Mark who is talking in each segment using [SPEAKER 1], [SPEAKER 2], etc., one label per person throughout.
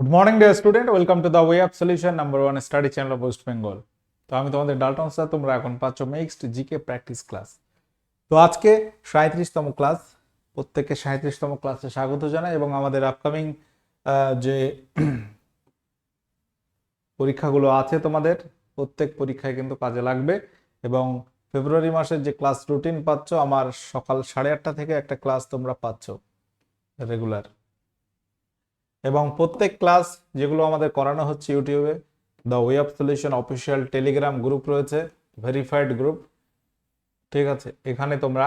[SPEAKER 1] Good morning dear student welcome to the way of solution number one study channel of West Bengal তো আমি তোমাদের Dalton sir তোমরা এখন পাচ্ছ mixed GK practice class তো আজকে সাঁত্রিশতম ক্লাস প্রত্যেককে সাঁত্রিশতম ক্লাসে স্বাগত জানাই এবং আমাদের আপকামিং যে পরীক্ষাগুলো আছে তোমাদের, প্রত্যেক পরীক্ষায় কিন্তু কাজে লাগবে এবং ফেব্রুয়ারি মাসের যে ক্লাস রুটিন পাচ্ছ, আমার সকাল সাড়ে আটটা থেকে একটা ক্লাস তোমরা পাচ্ছ রেগুলার এবং প্রত্যেক ক্লাস যেগুলো আমাদের করানো হচ্ছে ইউটিউবে the way of solution official Telegram group রয়েছে ভেরিফাইড গ্রুপ ঠিক আছে? এখানে তোমরা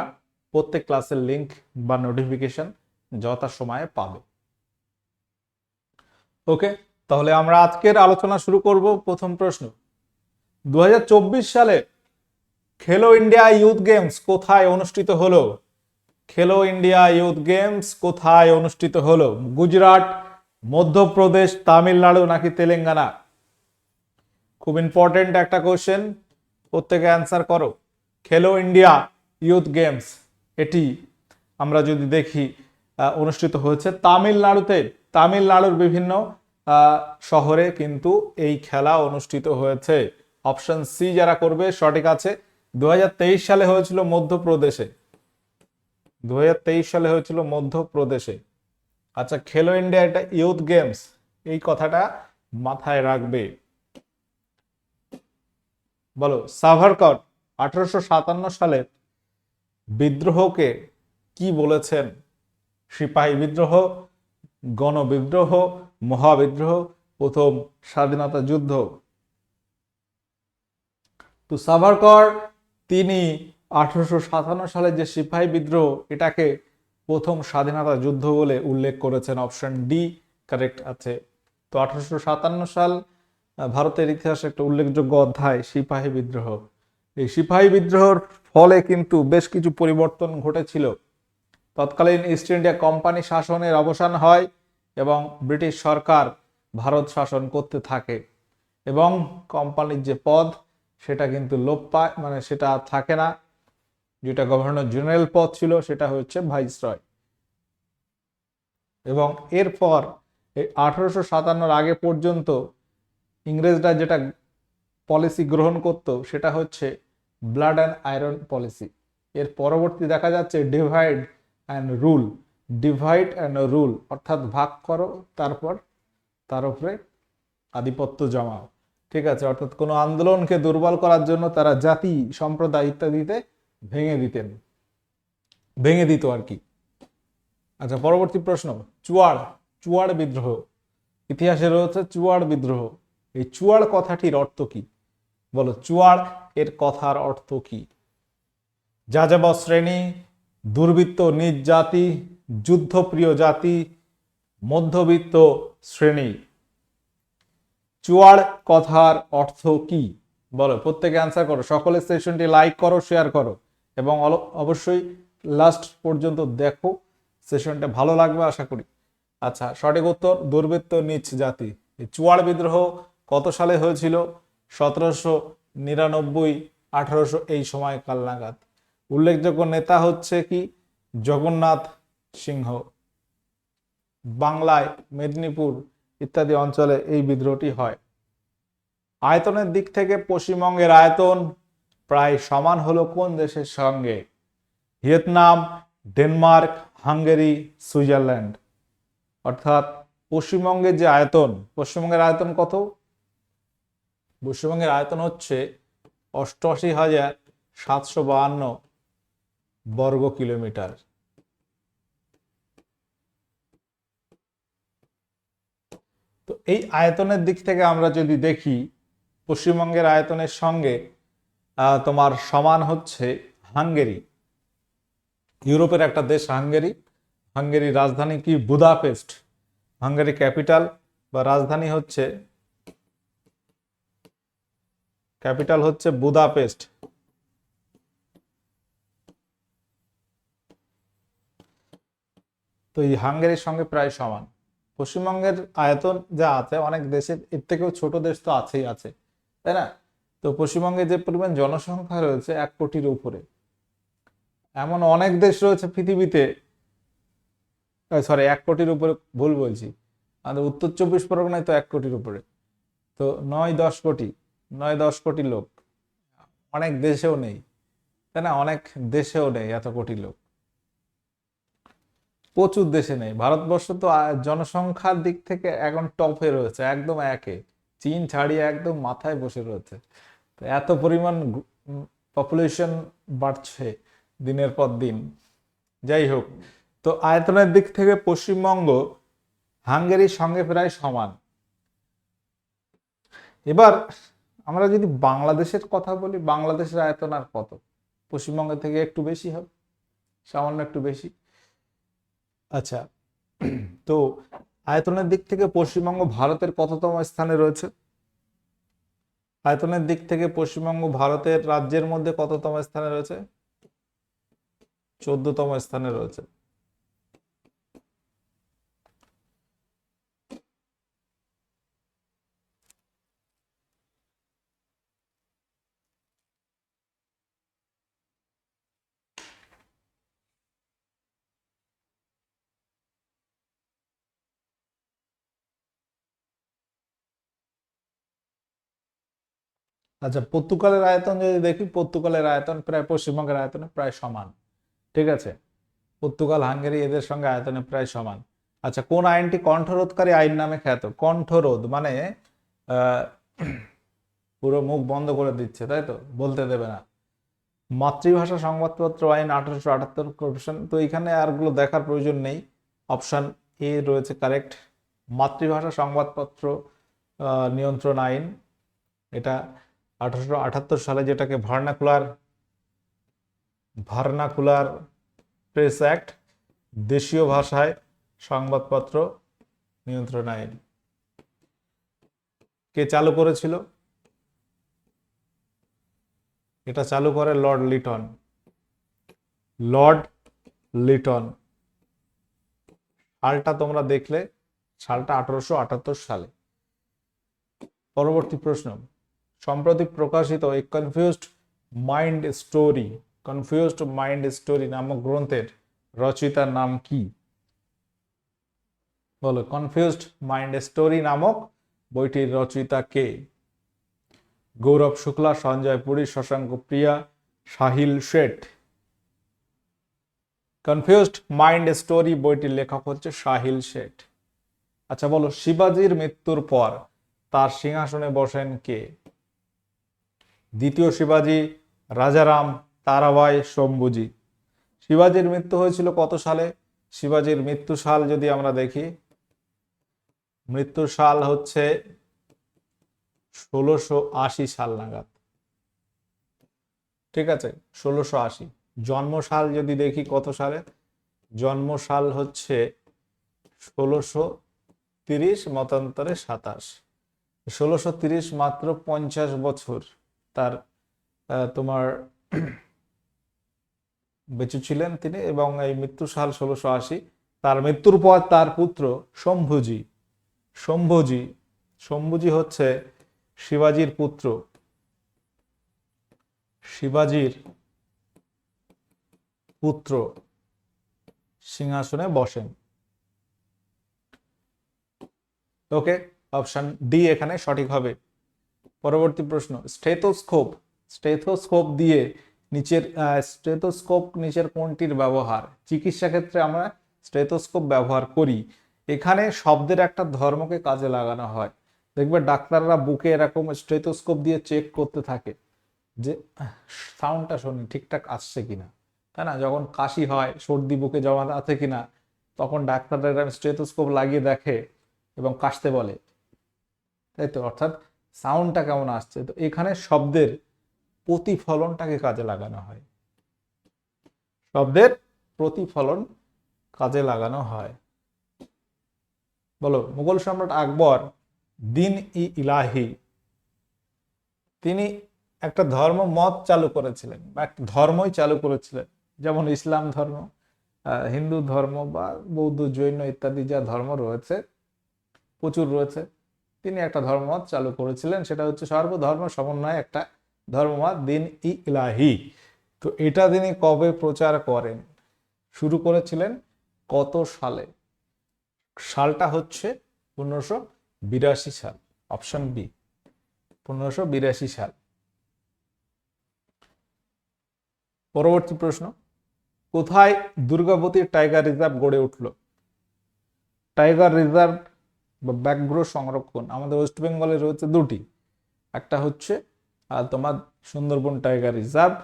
[SPEAKER 1] প্রত্যেক ক্লাসের লিংক বা নোটিফিকেশন যথা সময়ে পাবে। ওকে তাহলে আমরা আজকের আলোচনা শুরু করব প্রথম প্রশ্ন। দু হাজার চব্বিশ সালে খেলো ইন্ডিয়া ইউথ গেমস কোথায় অনুষ্ঠিত হলো? খেলো ইন্ডিয়া ইউথ গেমস কোথায় অনুষ্ঠিত হলো? গুজরাট মধ্যপ্রদেশ, তামিলনাড়ু নাকি তেলেঙ্গানা? খুব ইম্পর্টেন্ট একটা কোয়েশ্চেন প্রত্যেকে অ্যান্সার করো। খেলো ইন্ডিয়া ইউথ গেমস এটি আমরা যদি দেখি অনুষ্ঠিত হয়েছে তামিলনাড়ুতে। তামিলনাড়ুর বিভিন্ন শহরে কিন্তু এই খেলা অনুষ্ঠিত হয়েছে। অপশন সি যারা করবে, সঠিক আছে। দু হাজার তেইশ সালে হয়েছিল মধ্যপ্রদেশে। দুহাজার তেইশ সালে হয়েছিল মধ্যপ্রদেশে। আচ্ছা খেলো ইন্ডিয়া এটা ইউথ গেমস। এই কথাটা মাথায় রাখবে। বলো, সাভারকর আঠারোশো সাতান্ন সালে বিদ্রোহকে কি বলেছেন? সিপাহী বিদ্রোহ, গণবিদ্রোহ, মহাবিদ্রোহ, প্রথম স্বাধীনতা যুদ্ধ। তো সাভারকর, তিনি আঠারোশো সাতান্ন সালে যে সিপাহী বিদ্রোহ, এটাকে প্রথম স্বাধীনতা যুদ্ধ বলে উল্লেখ করেছেন অপশন ডি, কারেক্ট আছে। তো আঠারোশো সাতান্ন সাল ভারতের ইতিহাসে একটা উল্লেখযোগ্য অধ্যায়, সিপাহী বিদ্রোহ। এই সিপাহী বিদ্রোহের ফলে কিন্তু বেশ কিছু পরিবর্তন ঘটেছিল। তৎকালীন ইস্ট ইন্ডিয়া কোম্পানি শাসনের অবসান হয় এবং ব্রিটিশ সরকার ভারত শাসন করতে থাকে। এবং কোম্পানির যে পদ, সেটা কিন্তু লোপ পায় মানে সেটা থাকে না। যেটা গভর্নর জেনারেল পদ ছিল, সেটা হচ্ছে ভাইসরয়। এবং এরপর আঠারোশো সাতান্নর আগে পর্যন্ত ইংরেজরা যেটা পলিসি গ্রহণ করত, সেটা হচ্ছে ব্লাড অ্যান্ড আয়রন পলিসি। এর পরবর্তী দেখা যাচ্ছে divide and rule. Divide and rule, অর্থাৎ ভাগ করো, তারপর তার উপরে আধিপত্য জমাও। ঠিক আছে, অর্থাৎ কোনো আন্দোলনকে দুর্বল করার জন্য তারা জাতি, সম্প্রদায় ইত্যাদিতে ভেঙে দিতেন। ভেঙে দিত আর কি। আচ্ছা পরবর্তী প্রশ্ন। চুয়াড় চুয়াড় বিদ্রোহ। ইতিহাসে রয়েছে চুয়াড় বিদ্রোহ। এই চুয়াড় কথাটির অর্থ কি? বলো, চুয়াড় এর কথার অর্থ কি? যাযাবর শ্রেণি, দুর্বৃত্ত নিজ জাতি, যুদ্ধপ্রিয় জাতি, মধ্যবিত্ত শ্রেণি। চুয়াড় কথার অর্থ কি? বলো, প্রত্যেকে অ্যান্সার করো। সকলের সেশনটি লাইক করো শেয়ার করো। এবং অবশ্যই লাস্ট পর্যন্ত দেখো সেশনটা ভালো লাগবে আশা করি। আচ্ছা সঠিক উত্তর দুর্বৃত্ত নিচ জাতি। চুয়াড় বিদ্রোহ কত সালে হয়েছিল? সতেরোশো নিরানব্বই, আঠারোশো এই সময়কাল নাগাদ। উল্লেখযোগ্য নেতা হচ্ছে কি? জগন্নাথ সিংহ। বাংলায় মেদিনীপুর ইত্যাদি অঞ্চলে এই বিদ্রোহটি হয়। আয়তনের দিক থেকে পশ্চিমবঙ্গের আয়তন প্রায় সমান হলো কোন দেশের সঙ্গে? Vietnam, Denmark, Hungary, Switzerland. অর্থাৎ পশ্চিমবঙ্গের যে আয়তন, পশ্চিমবঙ্গের আয়তন কত? পশ্চিমবঙ্গের আয়তন হচ্ছে অষ্টআশি হাজার সাতশো বাহান্ন বর্গ কিলোমিটার। তো এই আয়তনের দিক থেকে আমরা যদি দেখি, পশ্চিমবঙ্গের আয়তনের সঙ্গে তোমার সমান হচ্ছে হাঙ্গেরি। ইউরোপের একটা দেশ হাঙ্গেরি। হাঙ্গেরির রাজধানী কি বুদাপেস্ট? হাঙ্গেরি ক্যাপিটাল বা রাজধানী হচ্ছে ক্যাপিটাল হচ্ছে বুদাপেস্ট। তো এই হাঙ্গেরির সঙ্গে প্রায় সমান। পশ্চিমবঙ্গের আয়তন যা আছে, অনেক দেশের, এর থেকেও ছোট দেশ তো আছেই আছে, তাই না? তো পশ্চিমবঙ্গে যে পরিমাণ জনসংখ্যা রয়েছে এক কোটির উপরে, এমন অনেক দেশ রয়েছে পৃথিবীতে সরি এক কোটির উপরে, ভুল বলছি, আমাদের উত্তর চব্বিশ পরগনায় তো এক কোটির উপরে, তো নয় দশ কোটি, নয় দশ কোটি লোক, অনেক দেশেও নেই, তাই না? অনেক দেশেও নেই এত কোটি লোক, প্রচুর দেশে নেই, ভারতবর্ষ তো জনসংখ্যার দিক থেকে এখন টপে রয়েছে, একদম একে, চীন ছাড়িয়ে একদম মাথায় বসে রয়েছে এত পরিমাণ পপুলেশন বাড়ছে দিনের পর দিন। যাই হোক, তো আয়তনের দিক থেকে পশ্চিমবঙ্গ হাঙ্গেরির সঙ্গে প্রায় সমান। এবার আমরা যদি বাংলাদেশের কথা বলি, বাংলাদেশের আয়তন আর কত? পশ্চিমবঙ্গের থেকে একটু বেশি হবে, সামান্য একটু বেশি। আচ্ছা তো আয়তনের দিক থেকে পশ্চিমবঙ্গ ভারতের কততম স্থানে রয়েছে? আয়তনের দিক থেকে পশ্চিমবঙ্গ ভারতের রাজ্যের মধ্যে কততম স্থানে রয়েছে? চোদ্দতম স্থানে রয়েছে। আচ্ছা পর্তুগালের আয়তন যদি দেখি, পর্তুগালের আয়তন প্রায় পশ্চিমবঙ্গের আয়তনে প্রায় সমান। ঠিক আছে? পর্তুগাল, হাঙ্গেরি এদের সঙ্গে আয়তনে প্রায় সমান। আচ্ছা কোন আইনটি কণ্ঠরোধকারী আইন নামে খ্যাত? কণ্ঠরোধ মানে পুরো মুখ বন্ধ করে দিচ্ছে, তাই তো? বলতে দেবে না। মাতৃভাষা সংবাদপত্র আইন আঠারোশো আটাত্তর করপশন তো এখানে আরগুলো দেখার প্রয়োজন নেই। অপশান এ রয়েছে কারেক্ট মাতৃভাষা সংবাদপত্র নিয়ন্ত্রণ আইন। এটা আঠারোশো আটাত্তর সালে যেটাকে ভার্নাকুলার ভার্নাকুলার প্রেস অ্যাক্ট, দেশীয় ভাষায় সংবাদপত্র নিয়ন্ত্রণ আইন। কে চালু করেছিল? এটা চালু করে লর্ড লিটন। লর্ড লিটন। সালটা তোমরা দেখলে, সালটা আঠারোশো আটাত্তর সালে। পরবর্তী প্রশ্ন। সম্প্রতি প্রকাশিত এই confused mind story confused mind story নামক গ্রন্থের রচয়িতার নাম কি? বলো কনফিউজড মাইন্ড স্টোরি নামক বইটির রচয়িতা কে? Gaurav Shukla, Sanjay Puri, Shashank Priya, Sahil Seth. Confused mind story বইটির লেখক হচ্ছে সাহিল শেঠ। আচ্ছা বলো, শিবাজির মৃত্যুর পর তার সিংহাসনে বসেন কে? দ্বিতীয় শিবাজি রাজারাম তারাবাই শম্ভুজি শিবাজির মৃত্যু হয়েছিল কত সালে? শিবাজির মৃত্যু সাল যদি আমরা দেখি মৃত্যু সাল হচ্ছে ষোলোশো আশি সাল নাগাদ। ঠিক আছে? ষোলোশো আশি। জন্ম সাল যদি দেখি কত সালে? জন্ম সাল হচ্ছে ষোলোশো তিরিশ, মতান্তরে সাতাশ। ষোলোশো তিরিশ মাত্র পঞ্চাশ বছর। তার তোমার বেঁচে ছিলেন তিনি এবং এই মৃত্যু সাল ষোলোশো আশি। তার মৃত্যুর পর তার পুত্র শম্ভুজি। শম্ভুজি শম্ভুজি হচ্ছে শিবাজির পুত্র। শিবাজির পুত্র সিংহাসনে বসেন। ওকে, অপশন ডি এখানে সঠিক হবে। পরবর্তী প্রশ্ন স্টেথোস্কোপ স্টেথোস্কোপ দিয়ে নিচের স্টেথোস্কোপ নিচের কোনটির ব্যবহার? চিকিৎসা ক্ষেত্রে আমরা স্টেথোস্কোপ ব্যবহার করি। এখানে শব্দের একটা ধর্মকে কাজে লাগানো হয়। দেখবে ডাক্তাররা বুকে এরকম স্টেথোস্কোপ দিয়ে চেক করতে থাকে যে সাউন্ডটা শুনি, ঠিকঠাক আসছে কিনা। তাই না? যখন কাশি হয়, সর্দি বুকে জমা আছে কিনা, তখন ডাক্তাররা এরকম স্টেথোস্কোপ লাগিয়ে দেখে এবং কাশতে বলে। তাই তো? অর্থাৎ সাউন্ডটা কেমন আসছে? তো এখানে শব্দের প্রতিফলনটাকে কাজে লাগানো হয়। শব্দের প্রতিফলন কাজে লাগানো হয়। বলো, মুঘল সম্রাট আকবর দিন ই ইলাহি, তিনি একটা ধর্ম মত চালু করেছিলেন বা একটা ধর্মই চালু করেছিলেন। যেমন ইসলাম ধর্ম হিন্দু ধর্ম বা বৌদ্ধ, জৈন ইত্যাদি যা ধর্ম রয়েছে, প্রচুর রয়েছে। তিনি একটা ধর্মমত চালু করেছিলেন, সেটা হচ্ছে সর্বধর্ম সমন্বয়ে একটা ধর্মমত, দিন ই ইলাহি। তো এটা তিনি কবে প্রচার করেন? শুরু করেছিলেন কত সালে? সালটা হচ্ছে পনেরোশো বিরাশি সাল অপশন বি পনেরোশো বিরাশি সাল। পরবর্তী প্রশ্ন, কোথায় দুর্গাবতী টাইগার রিজার্ভ গড়ে উঠল? টাইগার রিজার্ভ বা ব্যাঘ্র সংরক্ষণ। আমাদের ওয়েস্ট বেঙ্গলে রয়েছে দুটি। একটা হচ্ছে তোমার সুন্দরবন টাইগার রিজার্ভ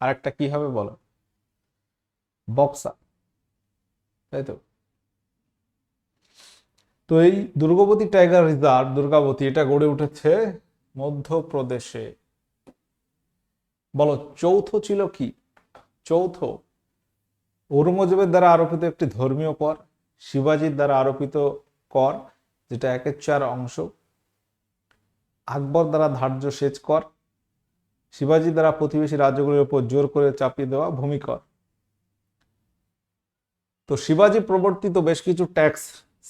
[SPEAKER 1] আর একটা কি হবে বলো? বক্সা। তাই তো? তো এই দুর্গাবতী টাইগার রিজার্ভ, দুর্গাবতী, এটা গড়ে উঠেছে মধ্যপ্রদেশে। বলো, চৌথ ছিল কি? চৌথ। ঔরঙ্গজেবের দ্বারা আরোপিত একটি ধর্মীয় কর, শিবাজির দ্বারা আরোপিত কর যেটা একের চার অংশ। আকবর দ্বারা ধার্য সেচ কর। শিবাজি দ্বারা প্রতিবেশী রাজ্যগুলির উপর জোর করে চাপিয়ে দেওয়া ভূমিকর। তো শিবাজি প্রবর্তিত বেশ কিছু ট্যাক্স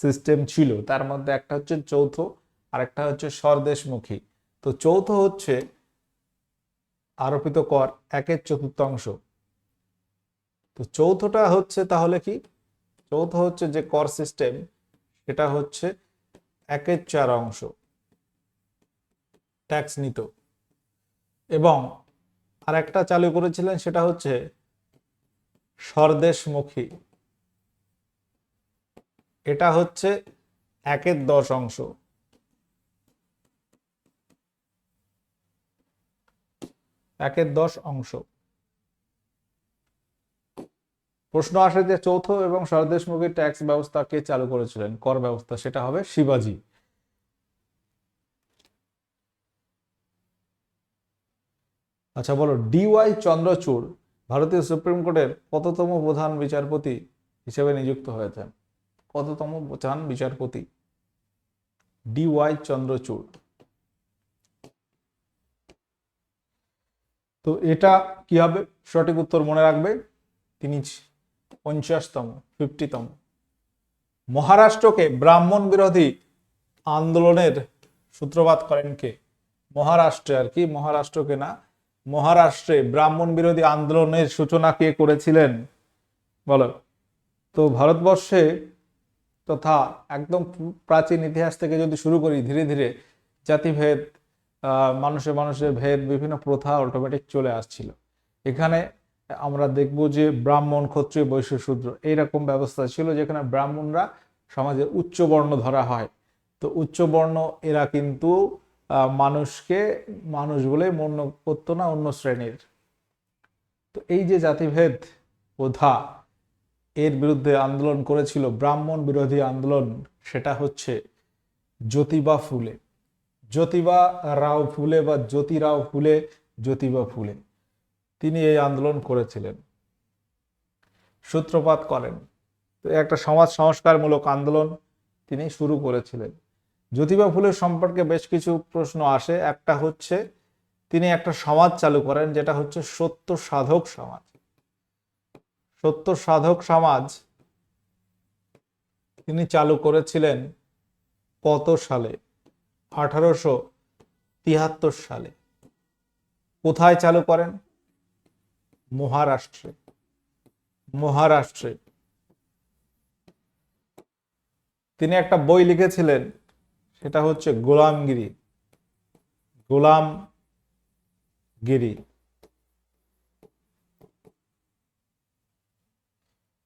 [SPEAKER 1] সিস্টেম ছিল। তার মধ্যে একটা হচ্ছে চৌথ আর একটা হচ্ছে স্বদেশমুখী তো চৌথ হচ্ছে আরোপিত কর, একের চতুর্থাংশ তো চৌথটা হচ্ছে তাহলে কি? চৌথ হচ্ছে যে কর সিস্টেম, সেটা হচ্ছে একের চার অংশ। ট্যাক্স নিত। এবং আর একটা চালু করেছিলেন সেটা হচ্ছে স্বদেশমুখী এটা হচ্ছে একের দশ অংশ। একের দশ অংশ। প্রশ্ন আসে যে চৌথ এবং স্বদেশমুখী ট্যাক্স ব্যবস্থা কে চালু করেছিলেন? কর ব্যবস্থা, সেটা হবে শিবাজি। আচ্ছা বলো ডিওয়াই চন্দ্রচূড় ভারতীয় সুপ্রিম কোর্টের কততম প্রধান বিচারপতি হিসেবে নিযুক্ত হয়েছেন? কততম প্রধান বিচারপতি? ডিওয়াই চন্দ্রচূড়। তো এটা কি হবে? সঠিক উত্তর মনে রাখবে। তিনি পঞ্চাশতম ফিফটিতম মহারাষ্ট্রকে ব্রাহ্মণ বিরোধী আন্দোলনের সূত্রপাত করেন কে? মহারাষ্ট্রে আর কি? মহারাষ্ট্রকে না, মহারাষ্ট্রে ব্রাহ্মণ বিরোধী আন্দোলনের সূচনা কে করেছিলেন? বলো। তো ভারতবর্ষে তথা একদম প্রাচীন ইতিহাস থেকে যদি শুরু করি, ধীরে ধীরে জাতিভেদ মানুষে মানুষের ভেদ, বিভিন্ন প্রথা অটোমেটিক চলে আসছিল। এখানে আমরা দেখব যে ব্রাহ্মণ, ক্ষত্রিয়, বৈশ্য, শূদ্র এইরকম ব্যবস্থা ছিল যেখানে ব্রাহ্মণরা সমাজের উচ্চ বর্ণ ধরা হয়। তো উচ্চ বর্ণ এরা কিন্তু মানুষকে, মানুষ বলে মন্য করতো না, অন্য শ্রেণির। তো এই যে জাতিভেদ, প্রথা, এর বিরুদ্ধে আন্দোলন করেছিল ব্রাহ্মণ বিরোধী আন্দোলন, সেটা হচ্ছে জ্যোতিবা ফুলে। জ্যোতিবা রাও ফুলে বা জ্যোতিরাও ফুলে, জ্যোতিবা ফুলে। তিনি এই আন্দোলন করেছিলেন। সূত্রপাত করেন। তো একটা সমাজ সংস্কারমূলক আন্দোলন তিনি শুরু করেছিলেন। জ্যোতিবা ফুলের সম্পর্কে বেশ কিছু প্রশ্ন আসে। একটা হচ্ছে, তিনি একটা সমাজ চালু করেন যেটা হচ্ছে সত্য সাধক সমাজ। সত্য সাধক সমাজ তিনি চালু করেছিলেন কত সালে? আঠারোশো তিয়াত্তর সালে। কোথায় চালু করেন? মহারাষ্ট্রে মহারাষ্ট্রে। তিনি একটা বই লিখেছিলেন, সেটা হচ্ছে গোলামগিরি গোলামগিরি।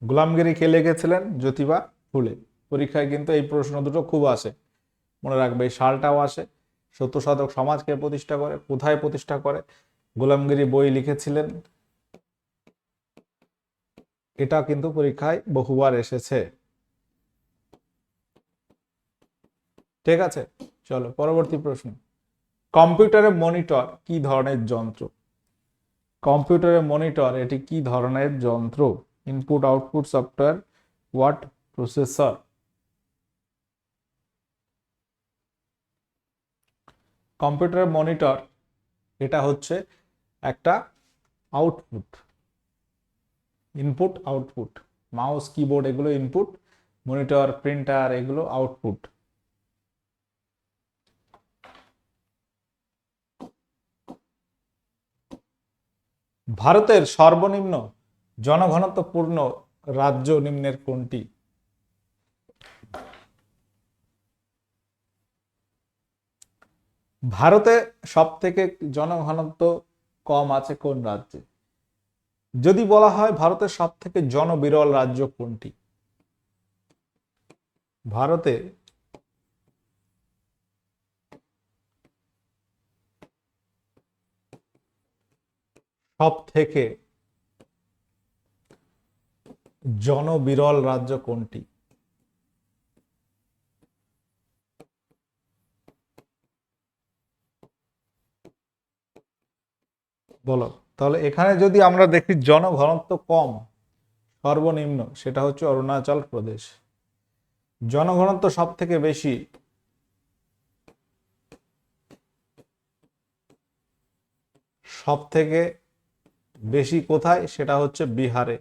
[SPEAKER 1] গোলামগিরি কে লিখেছিলেন? জ্যোতিবা ফুলে। পরীক্ষায় কিন্তু এই প্রশ্ন দুটো খুব আসে। মনে রাখবে, এই সালটাও আসে। সত্য শতক সমাজকে প্রতিষ্ঠা করে, কোথায় প্রতিষ্ঠা করে? গোলামগিরি বই লিখেছিলেন এটা কিন্তু পরীক্ষায় বহুবার এসেছে। ঠিক আছে, চলো পরবর্তী প্রশ্ন। কম্পিউটারের মনিটর কি ধরনের যন্ত্র? কম্পিউটারের মনিটর এটি কি ধরনের যন্ত্র? Input, output, software watt processor. কম্পিউটারের মনিটর এটা হচ্ছে একটা output. Input output mouse keyboard এগুলো ইনপুট মনিটর প্রিন্টার এগুলো আউটপুট ভারতের সর্বনিম্ন জনঘনত্বপূর্ণ রাজ্য নিম্নের কোনটি? ভারতে সব থেকে জনঘনত্ব কম আছে কোন রাজ্যে? যদি বলা হয় ভারতের সব থেকে জনবিরল রাজ্য কোনটি? ভারতে সব থেকে জনবিরল রাজ্য কোনটি? বলো। তাহলে এখানে যদি আমরা দেখি জনঘনত্ব কম, সর্বনিম্ন, সেটা হচ্ছে অরুণাচল প্রদেশ। জনঘনত্ব সব থেকে বেশি সব থেকে বেশি কোথায়? সেটা হচ্ছে বিহারে।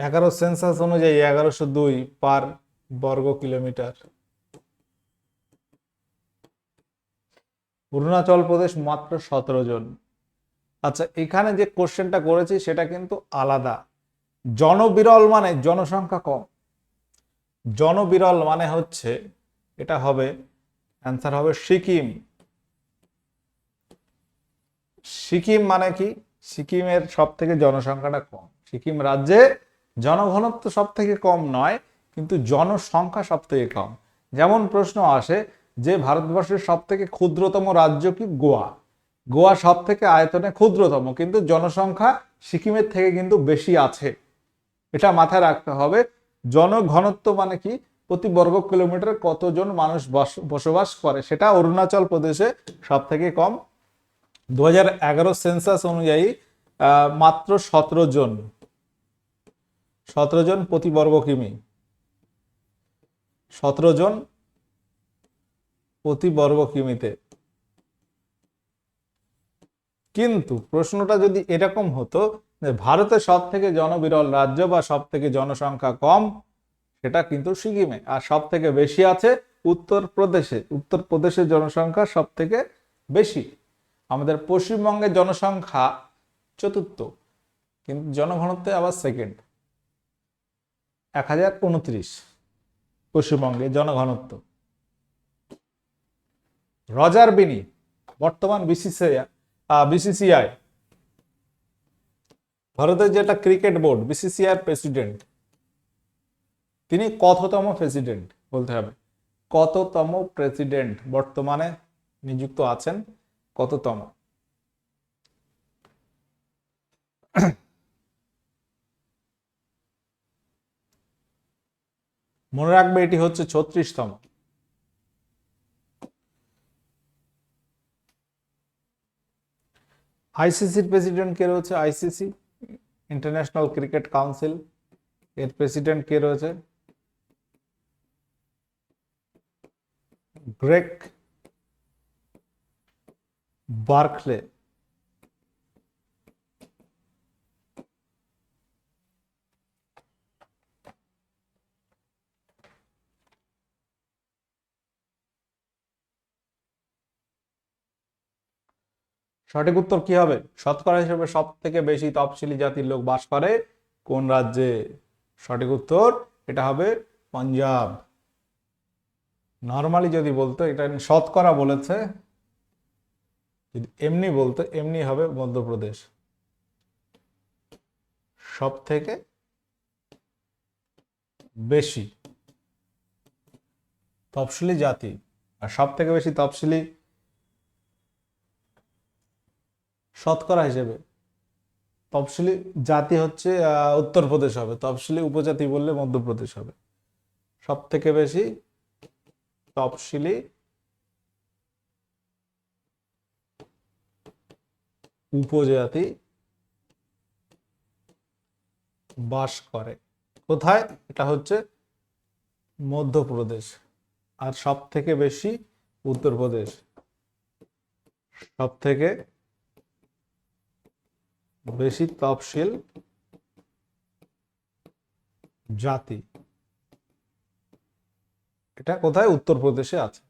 [SPEAKER 1] এগারো সেন্সাস অনুযায়ী এগারোশো দুই পার বর্গ কিলোমিটার। অরুণাচল প্রদেশ মাত্র সতেরো জন। আচ্ছা এখানে যে কোশ্চেনটা করেছি সেটা কিন্তু আলাদা। জনবিরল মানে জনসংখ্যা কম। জনবিরল মানে হচ্ছে, এটা হবে অ্যান্সার হবে সিকিম। সিকিম মানে কি? সিকিমের সব থেকে জনসংখ্যাটা কম। সিকিম রাজ্যে জনঘনত্ব সব থেকে কম নয়, কিন্তু জনসংখ্যা সব থেকে কম। যেমন প্রশ্ন আসে যে ভারতবর্ষের সব থেকে ক্ষুদ্রতম রাজ্য কি গোয়া? গোয়া সব থেকে আয়তনে ক্ষুদ্রতম, কিন্তু জনসংখ্যা সিকিমের থেকে কিন্তু বেশি আছে। এটা মাথায় রাখতে হবে, জনঘনত্ব মানে কি? প্রতি বর্গ কিলোমিটার কতজন মানুষ বস- বসবাস করে? সেটা অরুণাচল প্রদেশে সব থেকে কম। দু হাজার এগারো সেন্সাস অনুযায়ী মাত্র সতেরো জন। সতেরো জন প্রতি বর্গ কিমি। সতেরো জন প্রতি বর্গ কিমিতে। কিন্তু প্রশ্নটা যদি এরকম হতো যে ভারতের সব থেকে জনবিরল রাজ্য বা সব থেকে জনসংখ্যা কম, সেটা কিন্তু সিকিমে। আর সব থেকে বেশি আছে উত্তরপ্রদেশে। উত্তরপ্রদেশের জনসংখ্যা সব থেকে বেশি। আমাদের পশ্চিমবঙ্গের জনসংখ্যা চতুর্থ, কিন্তু জনঘনত্বে আবার সেকেন্ড এক হাজার উনত্রিশ পশ্চিমবঙ্গে জনঘনত্ব। রজার বিনি, বর্তমান বিসিসিআই বিসিসিআই ভারতের যেটা ক্রিকেট বোর্ড বিসিসিআই প্রেসিডেন্ট তিনি কততম প্রেসিডেন্ট বলতে হবে? কততম প্রেসিডেন্ট বর্তমানে নিযুক্ত আছেন? কততম? মনে রাখবে এটি হচ্ছে ছত্রিশতম। আইসিসির প্রেসিডেন্ট কে রয়েছে আইসিসি ইন্টারন্যাশনাল ক্রিকেট কাউন্সিল এর প্রেসিডেন্ট কে রয়েছে গ্রেক বার্কলে সঠিক উত্তর কি হবে? শতকরা হিসেবে সব থেকে বেশি তফসিলি জাতির লোক বাস করে কোন রাজ্যে? সঠিক উত্তর এটা হবে পাঞ্জাব। নর্মালি যদি বলতো, এটা শতকরা বলেছে, যদি এমনি বলতো, এমনি হবে মধ্যপ্রদেশ। সব থেকে বেশি তফসিলি জাতি, আর সব থেকে বেশি তফসিলি শতকরা হিসেবে। তফসিলি জাতি হচ্ছে উত্তরপ্রদেশ হবে। তফসিলি উপজাতি বললে মধ্যপ্রদেশ হবে। সব থেকে বেশি তফসিলি উপজাতি বাস করে। কোথায়? এটা হচ্ছে মধ্যপ্রদেশ। আর সব থেকে বেশি উত্তরপ্রদেশ। সব থেকে বেশি তফসিল জাতি। এটা কোথায়? উত্তরপ্রদেশে আছে।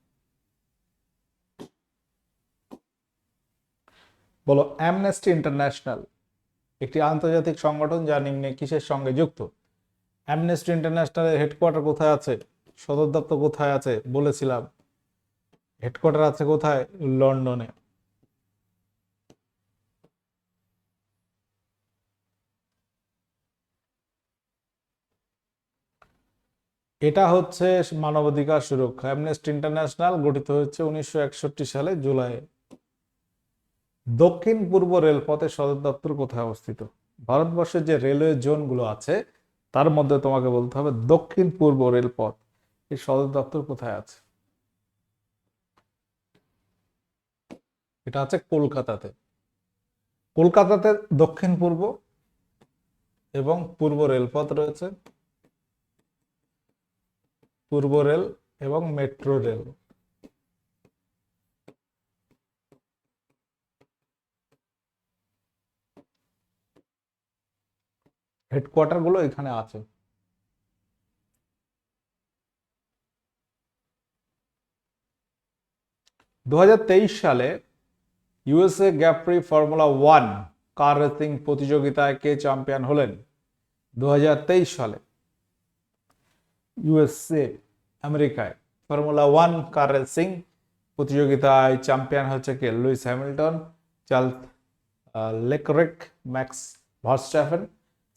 [SPEAKER 1] বলো অ্যামনেস্টি ইন্টারন্যাশনাল একটি আন্তর্জাতিক সংগঠন যা নিম্নে কিসের সঙ্গে যুক্ত? অ্যামনেস্টি ইন্টারন্যাশনালের হেডকোয়ার্টার কোথায় আছে? সদর দপ্তর কোথায় আছে? বলেছিলাম। হেডকোয়ার্টার আছে কোথায়? লন্ডনে। এটা হচ্ছে মানবাধিকার সুরক্ষা। অ্যামনেস্টি ইন্টারন্যাশনাল গঠিত হয়েছে উনিশশো একষট্টি সালে, জুলাই। দক্ষিণ পূর্ব রেলপথের সদর দপ্তর কোথায় অবস্থিত? ভারতবর্ষের যে রেলওয়ে জোনগুলো আছে, তার মধ্যে তোমাকে বলতে হবে দক্ষিণ পূর্ব রেলপথ। এই সদর দপ্তর কোথায় আছে? এটা আছে কলকাতাতে। কলকাতাতে দক্ষিণ পূর্ব এবং পূর্ব রেলপথ রয়েছে। পূর্ব রেল এবং মেট্রো রেল। হেডকোয়ার্টারগুলো এখানে আছে। দু হাজার তেইশ সালে ইউএসএ গ্যাপ্রি ফর্মুলা ওয়ান কার রেসিং প্রতিযোগিতায় কে চ্যাম্পিয়ন হলেন? দু হাজার তেইশ সালে ইউএসএ আমেরিকায়। ফর্মুলা ওয়ান কার রেসিং প্রতিযোগিতায় চ্যাম্পিয়ন হচ্ছে কে? Lewis Hamilton Charles Leclerc Max Verstappen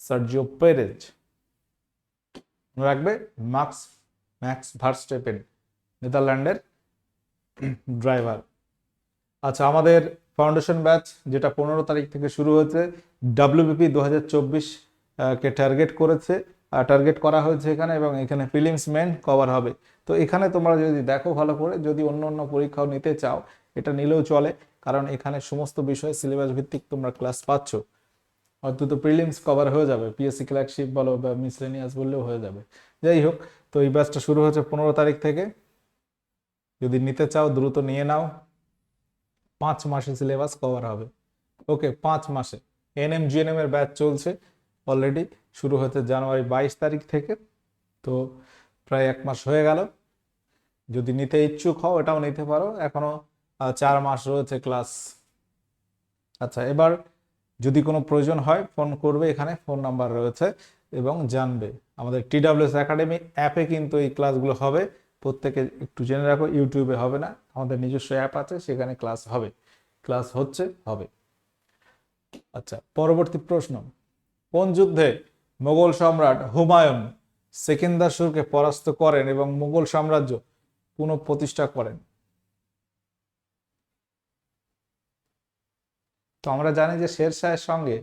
[SPEAKER 1] Sergio Perez রাখবে? মাক্স ম্যাক্স ভার্স্টেপেন নেদারল্যান্ডের ড্রাইভার আচ্ছা আমাদের ফাউন্ডেশন ব্যাচ যেটা পনেরো তারিখ থেকে শুরু হয়েছে ডাব্লিউবিপি দু হাজার চব্বিশ কে টার্গেট করেছে। টার্গেট করা হয়েছে এখানে এবং এখানে ফিলিংস মেন কভার হবে। তো এখানে তোমরা যদি দেখো ভালো করে, যদি অন্য অন্য পরীক্ষাও নিতে চাও, এটা নিলেও চলে, কারণ এখানে সমস্ত বিষয় সিলেবাস ভিত্তিক তোমরা ক্লাস পাচ্ছ। অন্তত প্রিলিমস কভার হয়ে যাবে পিএসসি ক্লার্কশিপ বলো বা মিসলেনিয়াস বললেও হয়ে যাবে। যাই হোক, তো এই ব্যাচটা শুরু হচ্ছে পনেরো তারিখ থেকে। যদি নিতে চাও, দ্রুত নিয়ে নাও। পাঁচ মাসে সিলেবাস কভার হবে। ওকে পাঁচ মাসে। এনএম জিএনএম এর ব্যাচ চলছে অলরেডি শুরু হচ্ছে জানুয়ারি বাইশ তারিখ থেকে। তো প্রায় এক মাস হয়ে গেল। যদি নিতে ইচ্ছুক হও, এটাও নিতে পারো। এখনও চার মাস রয়েছে ক্লাস। আচ্ছা এবার যদি কোনো প্রয়োজন হয়, ফোন করবে এখানে, ফোন নাম্বার রয়েছে এবং জানবে। আমাদের টি টিডাব্লিউএস একাডেমি অ্যাপে কিন্তু এই ক্লাসগুলো হবে। প্রত্যেকে একটু জেনে রাখো, ইউটিউবে হবে না। আমাদের নিজস্ব অ্যাপ আছে, সেখানে ক্লাস হবে। ক্লাস হচ্ছে, হবে। আচ্ছা পরবর্তী প্রশ্ন। কোন যুদ্ধে মোগল সম্রাট হুমায়ুন সেকেন্দার সুরকে পরাস্ত করেন এবং মুঘল সাম্রাজ্য পুনঃপ্রতিষ্ঠা করেন। তো আমরা জানি যে শের শাহের সঙ্গে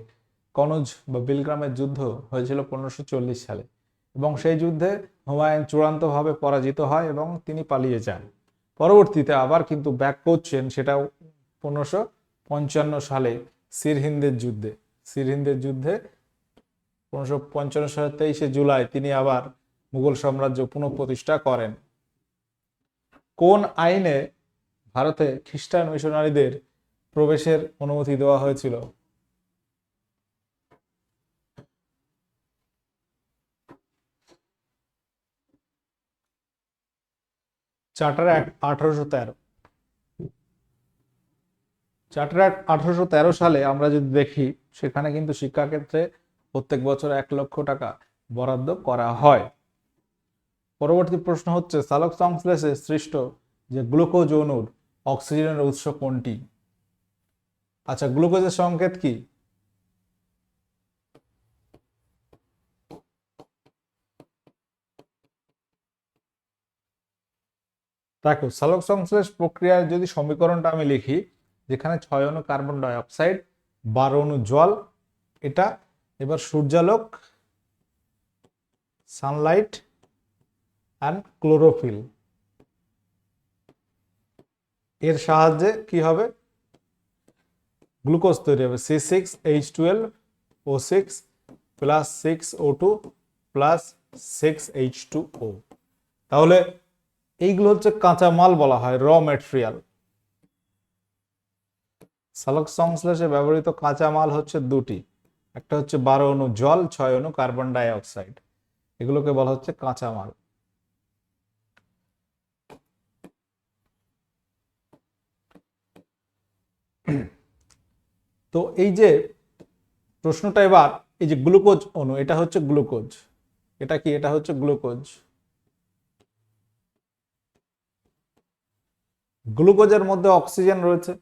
[SPEAKER 1] কনৌজ বা বিলগ্রামের যুদ্ধ হয়েছিল পনেরোশো সালে এবং সেই যুদ্ধে হুমায়ুন চূড়ান্তভাবে পরাজিত হয় এবং তিনি পালিয়ে যান। পরবর্তীতে আবার কিন্তু ব্যাক করছেন সেটা পনেরোশো পঞ্চান্ন সালে সিরহিন্দের যুদ্ধে। সিরহিন্দের যুদ্ধে পনেরোশো পঞ্চান্ন সালের তেইশে জুলাই তিনি আবার মুঘল সাম্রাজ্য পুনঃপ্রতিষ্ঠা করেন। কোন আইনে ভারতে খ্রিস্টান মিশনারিদের প্রবেশের অনুমতি দেওয়া হয়েছিল? চার্টার অ্যাক্ট আঠারোশো তেরো। চার্টার অ্যাক্ট আঠারোশো তেরো সালে আমরা যদি দেখি, সেখানে কিন্তু শিক্ষাক্ষেত্রে প্রত্যেক বছর এক লক্ষ টাকা বরাদ্দ করা হয়। পরবর্তী প্রশ্ন হচ্ছে, সালোক সংশ্লেষে সৃষ্ট যে গ্লুকোজ অণুর অক্সিজেনের উৎস কোনটি? আচ্ছা গ্লুকোজের সংকেত কি? দেখো, সালোক সংশ্লেষ প্রক্রিয়ার যদি সমীকরণটা আমি লিখি, যেখানে ছয় অণু কার্বন ডাইঅক্সাইড, বারো অণু জল, এটা এবার সূর্যালোক সানলাইট অ্যান্ড ক্লোরোফিল এর সাহায্যে কি হবে? গ্লুকোজ তৈরি হবে। C six H twelve O six plus six O two plus six H two O তাহলে এইগুলো হচ্ছে কাঁচামাল বলা হয় র ম্যাটেরিয়াল সালোক সংশ্লেষে ব্যবহৃত কাঁচামাল হচ্ছে দুটি। একটা হচ্ছে বারো অণু জল, ছয় অণু কার্বন ডাই অক্সাইড এগুলোকে বলা হচ্ছে কাঁচামাল। তো এই যে প্রশ্নটা এবার, এই যে গ্লুকোজ অণু এটা হচ্ছে গ্লুকোজ। এটা কি? এটা হচ্ছে গ্লুকোজ। গ্লুকোজের মধ্যে অক্সিজেন রয়েছে।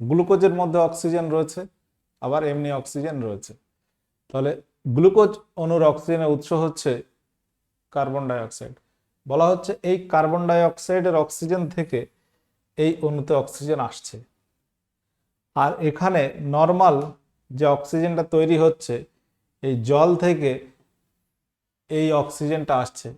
[SPEAKER 1] গ্লুকোজের মধ্যে অক্সিজেন রয়েছে। আবার এমনি অক্সিজেন রয়েছে। তাহলে গ্লুকোজ অণুর অক্সিজেনের উৎস হচ্ছে কার্বন ডাইঅক্সাইড। বলা হচ্ছে এই কার্বন ডাইঅক্সাইডের অক্সিজেন থেকে এই অণুতে অক্সিজেন আসছে। আর এখানে নর্মাল যে অক্সিজেনটা তৈরি হচ্ছে, এই জল থেকে এই অক্সিজেনটা আসছে।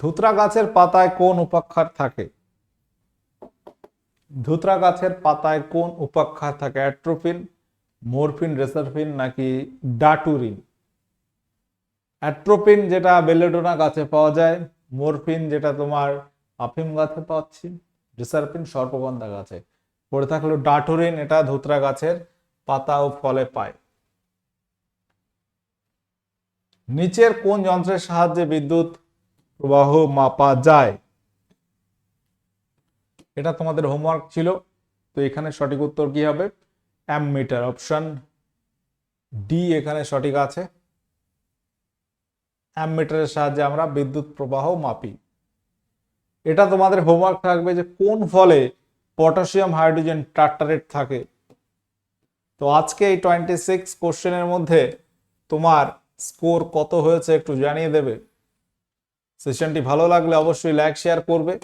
[SPEAKER 1] ধুতরা গাছের পাতায় কোন উপাক্ষার থাকে? ধুতরা গাছের পাতায় কোন উপাক্ষার থাকে? অ্যাট্রোফিন মোরফিন, রেসারফিন নাকি ডাটুরিন? অ্যাট্রোপিন যেটা বেলেডোনা গাছে পাওয়া যায়, মোরফিন যেটা তোমার আফিম গাছে পাচ্ছি রিসারপিন সর্পগন্ধা গাছে। পড়ে থাকল ডাটুরিন, এটা ধুতরা গাছের পাতা ও ফলে পায়। নিচের কোন যন্ত্রের সাহায্যে বিদ্যুৎ প্রবাহ মাপা যায়। এটা তোমাদের হোমওয়ার্ক ছিল। তো এখানে সঠিক উত্তর কি হবে? অ্যামমিটার অপশন ডি এখানে সঠিক আছে। অ্যামমিটারের সাহায্যে আমরা বিদ্যুৎ প্রবাহ মাপি। এটা তোমাদের হোমওয়ার্ক থাকবে যে কোন ফলে পটাশিয়াম হাইড্রোজেন টার্টারেট থাকে। তো আজকে এই টোয়েন্টি সিক্স কোশ্চেনের মধ্যে তোমার স্কোর কত হয়েছে একটু জানিয়ে দেবে। সেশনটি ভালো লাগলে অবশ্যই লাইক শেয়ার করবে।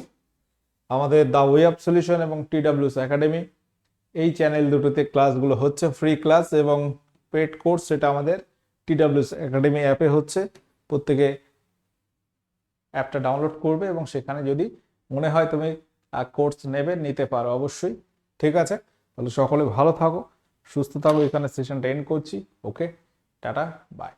[SPEAKER 1] আমাদের দ্য ওয়েব সলিউশন এবং টিডাব্লিউস একাডেমি এই চ্যানেল দুটোতে ক্লাসগুলো হচ্ছে ফ্রি ক্লাস এবং পেড কোর্স সেটা আমাদের টিডাব্লিউস একাডেমি অ্যাপে হচ্ছে। প্রত্যেকে অ্যাপটা ডাউনলোড করবে এবং সেখানে যদি মনে হয় তুমি কোর্স নেবে, নিতে পারো অবশ্যই। ঠিক আছে? তাহলে সকলে ভালো থাকো, সুস্থ থাকো। এখানে সেশনটা এন্ড করছি। ওকে টাটা বাই